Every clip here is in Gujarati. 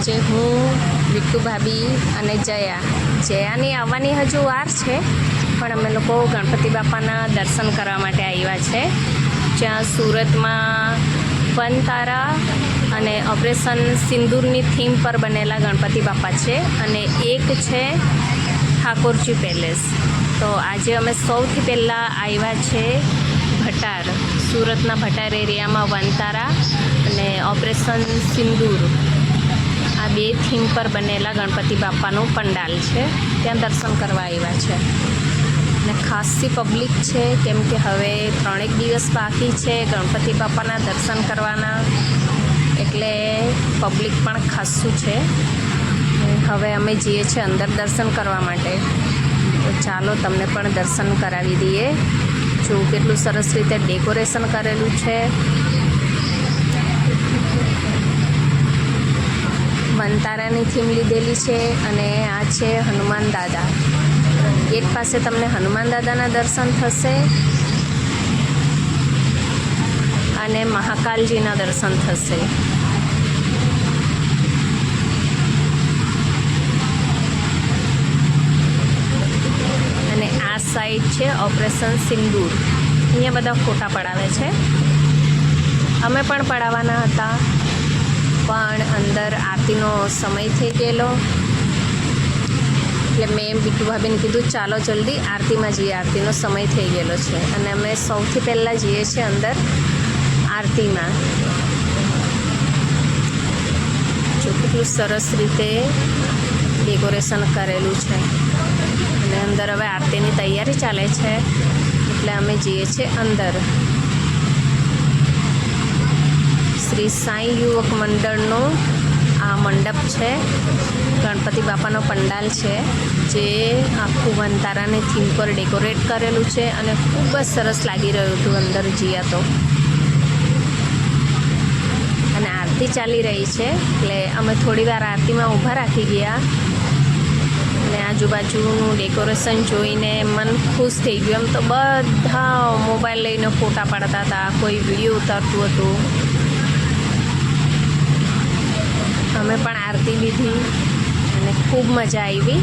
આજે હું વિટ્ટુ ભાભી અને જયા. જયાની આવવાની હજુ વાર છે, પણ અમે લોકો ગણપતિ બાપાના દર્શન કરવા માટે આવ્યા છે. જ્યાં સુરતમાં વન તારા અને ઓપરેશન સિંદૂરની થીમ પર બનેલા ગણપતિ બાપા છે અને એક છે ઠાકોરજી પેલેસ. તો આજે અમે સૌથી પહેલાં આવ્યા છે ભટાર, સુરતના ભટાર એરિયામાં વનતારા અને ઓપરેશન સિંદૂર. બે થીમ પર બનેલા ગણપતિ બાપાનું પંડાલ છે. ત્યાં દર્શન કરવા આવ્યા છે. અને ખાસી પબ્લિક છે, કેમ કે હવે ત્રણેક દિવસ બાકી છે ગણપતિ બાપાના દર્શન કરવાના. એટલે પબ્લિક પણ ખાસું છે. હવે અમે જઈએ છીએ અંદર દર્શન કરવા માટે. તો ચાલો તમને પણ દર્શન કરાવી દઈએ. જો કેટલું સરસ રીતે ડેકોરેશન કરેલું છે. વનતારાની થીમ લીધેલી છે અને આ છે હનુમાન દાદા. એક પાસે તમને હનુમાન દાદાના દર્શન થશે અને મહાકાલજીના દર્શન થશે. અને આ સાઈડ છે ઓપરેશન સિંદૂર. અહીંયા બધા ફોટા પડાવે છે. અમે પણ પડાવવાના હતા. પણ અંદર આરતીનો સમય થઈ ગયેલો. એટલે મેં બીટુ ભાભીને કીધું, ચાલો જલ્દી આરતીમાં જઈએ. આરતીનો સમય થઈ ગયેલો છે. અને અમે સૌથી પહેલાં જઈએ છીએ અંદર આરતીમાં. જો કેટલું સરસ રીતે ડેકોરેશન કરેલું છે. અને અંદર હવે આરતીની તૈયારી ચાલે છે. એટલે અમે જઈએ છીએ અંદર. શ્રી સાંઈ યુવક મંડળનો આ મંડપ છે. ગણપતિ બાપાનો પંડાલ છે, જે આખું વનતારાની થીમ પર ડેકોરેટ કરેલું છે અને ખૂબ જ સરસ લાગી રહ્યું હતું અંદર જઈએ તો. અને આરતી ચાલી રહી છે, એટલે અમે થોડી વાર આરતીમાં ઊભા રાખી ગયા. અને આજુબાજુનું ડેકોરેશન જોઈને મન ખુશ થઈ ગયું. એમ તો બધા મોબાઈલ લઈને ફોટા પાડતા હતા, કોઈ વીડિયો ઉતારતું હતું. અમે પણ આરતી લીધી અને ખૂબ મજા આવી.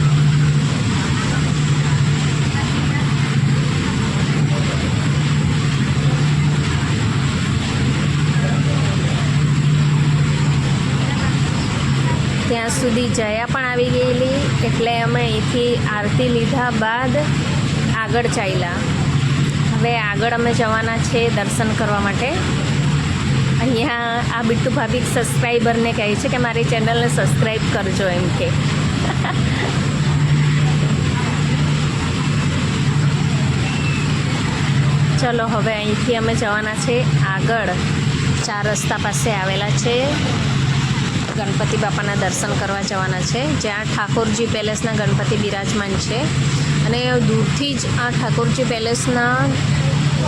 ત્યાં સુધી જયા પણ આવી ગયેલી, એટલે અમે અહીંથી આરતી લીધા બાદ આગળ ચાલ્યા. હવે આગળ અમે જવાના છે દર્શન કરવા માટે. અહીંયા આ બિટ્ટુ ભાભી સબસ્ક્રાઈબરને કહે છે કે મારી ચેનલને સબસ્ક્રાઈબ કરજો એમ કે. ચલો, હવે અહીંથી અમે જવાના છે આગળ. ચાર રસ્તા પાસે આવેલા છે. ગણપતિ બાપાના દર્શન કરવા જવાના છે. જ્યાં ઠાકોરજી પેલેસના ગણપતિ બિરાજમાન છે. અને દૂરથી જ આ ઠાકોરજી પેલેસના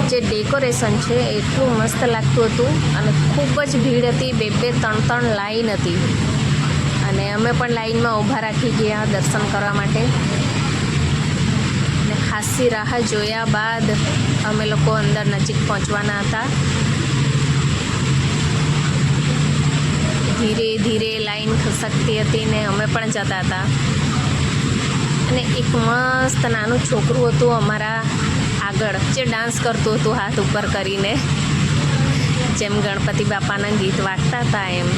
જે ડેકોરેશન છે એટલું મસ્ત લાગતું હતું અને ખૂબ જ ભીડ હતી. બે બે, ત્રણ ત્રણ લાઈન હતી. અને અમે પણ લાઈનમાં ઊભા રાખી ગયા દર્શન કરવા માટે. અને ખાસી રાહ જોયા બાદ અમે લોકો અંદર નજીક પહોંચવાના હતા. ધીરે ધીરે લાઈન ખસકતી હતી ને અમે પણ જતા હતા. અને એક મસ્ત નાનું છોકરું હતું અમારા આગળ જે ડાન્સ કરતું હતું હાથ ઉપર કરીને, જેમ ગણપતિ બાપાના ગીત વાગતા હતા એમ.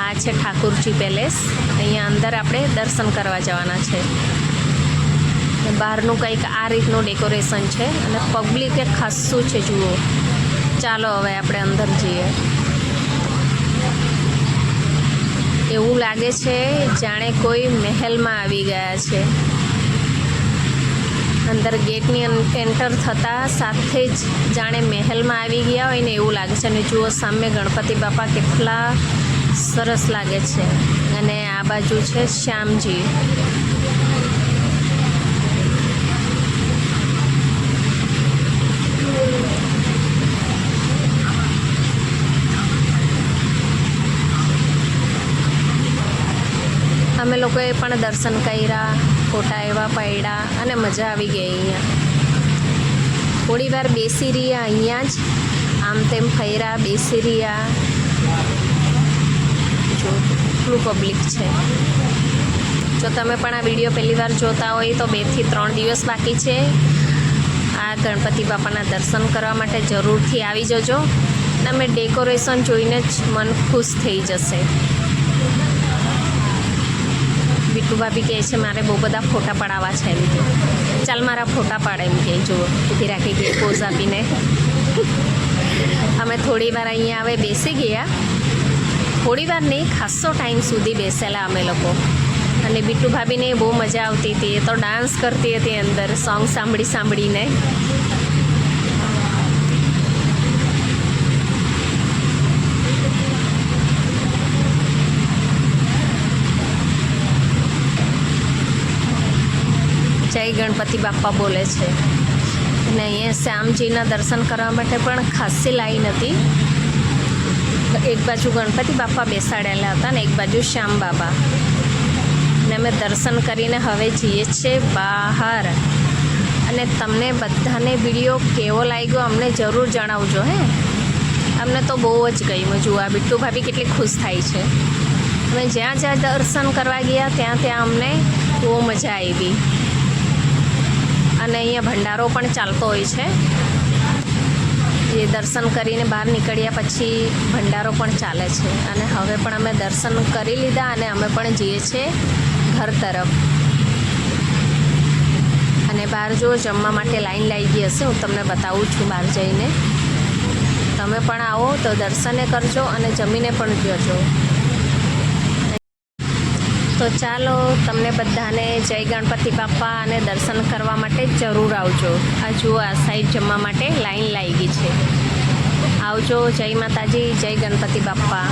આ છે ઠાકુરજી પેલેસ. અહીંયા અંદર આપણે દર્શન કરવા જવાના છે. બહારનું કંઈક આ રીતનું ડેકોરેશન છે અને પબ્લિકે ખાસ્સું છે, જુઓ. ચાલો હવે આપણે અંદર જઈએ. એવું લાગે છે જાણે કોઈ મહેલમાં આવી ગયા છે. અંદર ગેટની એન્ટર થતાં સાથે જ જાણે મહેલમાં આવી ગયા હોય ને એવું લાગે છે. અને જુઓ સામે ગણપતિ બાપા કેટલા સરસ લાગે છે. અને આ બાજુ છે શ્યામજી. અમે લોકોએ પણ દર્શન કર્યા. ફોટા એવા પાડ્યા અને મજા આવી ગઈ અહીંયા. થોડી વાર બેસી રહ્યા અહીંયા જ. આમ તેમ ફર્યા, બેસી રહ્યા. જો કેટલું પબ્લિક છે. જો તમે પણ આ વીડિયો પહેલી વાર જોતા હોય તો બેથી ત્રણ દિવસ બાકી છે. આ ગણપતિ બાપાના દર્શન કરવા માટે જરૂરથી આવી જજો. અમે ડેકોરેશન જોઈને જ મન ખુશ થઈ જશે. બીટુ ભાભી કહે છે, મારે બહુ બધા ફોટા પડાવવા છે એમ કે. ચાલ મારા ફોટા પાડે એમ કે, જુઓ. ઊભી રાખી ગઈ પોઝ આપીને. અમે થોડી વાર અહીંયા હવે બેસી ગયા. થોડી વાર નહીં, ખાસો ટાઈમ સુધી બેસેલા અમે લોકો. અને બીટુ ભાભીને બહુ મજા આવતી હતી. એ તો ડાન્સ કરતી હતી અંદર, સોંગ સાંભળી સાંભળીને. જય ગણપતિ બાપ્પા બોલે છે. અને અહીંયા શ્યામજીના દર્શન કરવા માટે પણ ખાસી લાઈન હતી. એક બાજુ ગણપતિ બાપા બેસાડેલા હતા ને એક બાજુ શ્યામ બાબા. ને અમે દર્શન કરીને હવે જઈએ છીએ બહાર. અને તમને બધાને વીડિયો કેવો લાગ્યો અમને જરૂર જણાવજો, હે? અમને તો બહુ જ ગમ્યું. જુઓ, આ બિટ્ટુ ભાભી કેટલી ખુશ થાય છે. અમે જ્યાં જ્યાં દર્શન કરવા ગયા, ત્યાં ત્યાં અમને બહુ મજા આવી. અને અહીંયા ભંડારો પણ ચાલતો હોય છે. એ દર્શન કરીને બહાર નીકળ્યા પછી ભંડારો પણ ચાલે છે. અને હવે પણ અમે દર્શન કરી લીધા અને અમે પણ જઈએ છીએ ઘર તરફ. અને બહાર જો જમવા માટે લાઈન લાગી ગઈ હશે. હું તમને બતાવું છું બહાર જઈને. તમે પણ આવો તો દર્શને કરજો અને જમીને પણ જજો. તો ચાલો તમને બધાને જય ગણપતિ બાપા અને દર્શન કરવા માટે જરૂર આવજો. આ જુઓ આ સાઈડ જમવા માટે લાઈન લાગી છે. આવજો જય માતાજી, જય ગણપતિ બાપા.